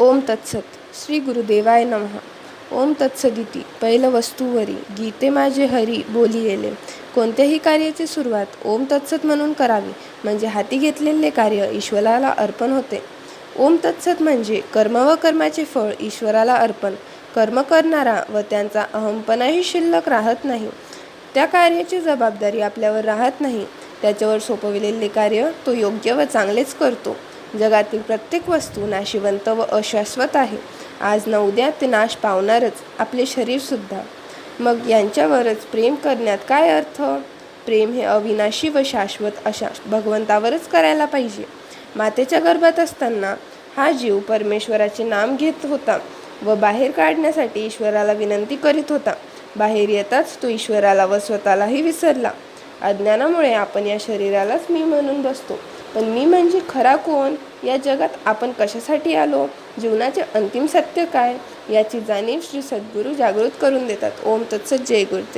ओम तत्सत श्री गुरुदेवाय नमः. ओम तत्सदिती पहिलं वस्तूवरी गीते माझे हरी बोली येले कोणत्याही कार्याची सुरुवात ओम तत्सत म्हणून करावी म्हणजे हाती घेतलेले कार्य ईश्वराला अर्पण होते. ओम तत्सत म्हणजे कर्म व कर्माचे फळ ईश्वराला अर्पण. कर्म करणारा व त्यांचा अहमपणाही शिल्लक राहत नाही. त्या कार्याची जबाबदारी आपल्यावर राहत नाही. त्याच्यावर सोपविलेले कार्य तो योग्य व चांगलेच करतो. जगातील प्रत्येक वस्तू नाशिवंत व अशाश्वत आहे. आज न उद्या ते नाश पावणारच आपले शरीरसुद्धा मग यांच्यावरच प्रेम करण्यात काय अर्थ? प्रेम हे अविनाशी व शाश्वत अशा भगवंतावरच करायला पाहिजे. मातेच्या गर्भात असताना हा जीव परमेश्वराचे नाम घेत होता व बाहेर काढण्यासाठी ईश्वराला विनंती करीत होता. बाहेर येताच तो ईश्वराला व स्वतःलाही विसरला. अज्ञानामुळे आपण या शरीरालाच मी म्हणून बसतो. पण मी म्हणजे खरा कोण? या जगात आपण कशासाठी आलो? जीवनाचे अंतिम सत्य काय? याची जाणीव श्री सद्गुरू जागृत करून देतात. ओम तत्सत जय गुरुदेव.